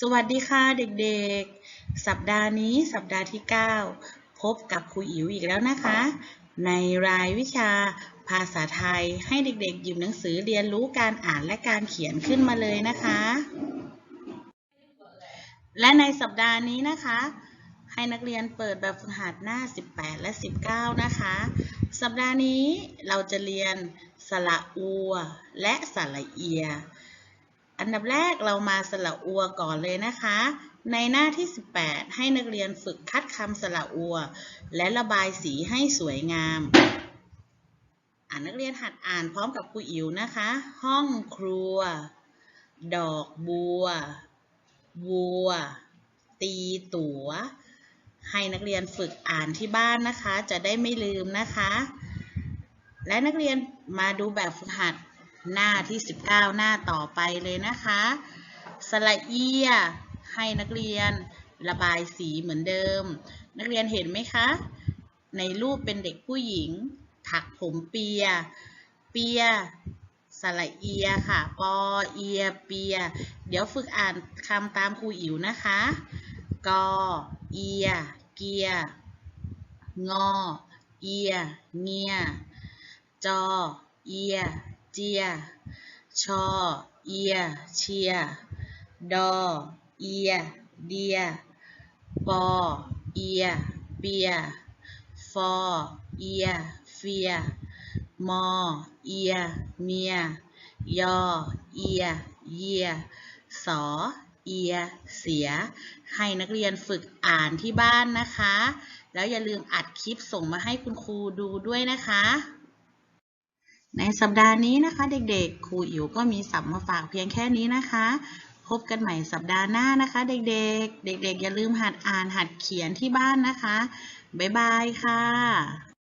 สวัสดีค่ะเด็กๆ สัปดาห์นี้สัปดาห์ที่ 9 พบกับครูอิ๋วอีกแล้วนะคะ ในรายวิชาภาษาไทยให้เด็กๆหยิบหนังสือเรียนรู้การอ่านและการเขียนขึ้นมาเลยนะคะ และในสัปดาห์นี้นะคะ ให้นักเรียนเปิดแบบฝึกหัดหน้า 18 และ 19 นะคะ สัปดาห์นี้เราจะเรียนสระอัวและสระเอีย อันดับแรกเรามาสระอัวก่อนเลยนะคะ ในหน้าที่ 18 ให้นักเรียนฝึกคัดคำสระอัว และระบายสีให้สวยงาม อ่านนักเรียนหัดอ่านพร้อมกับครูอิ๋วนะคะ ห้องครัว ดอกบัว วัว ตีตัว๋ว ให้นักเรียนฝึกอ่านที่บ้านนะคะ จะได้ไม่ลืมนะคะ และนักเรียนมาดูแบบฝึกหัด หน้าที่ 19 หน้าต่อไปเลยนะคะ สระเอีย ให้นักเรียนระบายสีเหมือนเดิม นักเรียนเห็นไหมคะ ในรูปเป็นเด็กผู้หญิง ถักผมเปีย เปียสระเอียค่ะ ปอเอีย เปีย เดี๋ยวฝึกอ่านคำตามครูอิ๋วนะคะ กอ เอีย เกีย งอ เอีย เงีย จอ เอีย เจีย ชอ เอีย เชีย ดอ เอีย เดีย ปอ เอีย เปีย ฟอ เอีย เฟีย มอ เอีย เมีย ยอ เอีย เยีย สอ เอีย เสีย ให้นักเรียนฝึกอ่านที่บ้านนะคะ แล้วอย่าลืมอัดคลิปส่งมาให้คุณครูดูด้วยนะคะ ในสัปดาห์นี้นะคะ เด็กๆ ครูอิ๋วก็มีสับมาฝากเพียงแค่นี้นะคะ พบกันใหม่สัปดาห์หน้านะคะ เด็กๆ เด็กๆ อย่าลืมหัดอ่านหัดเขียนที่บ้านนะคะ บ๊ายบายค่ะ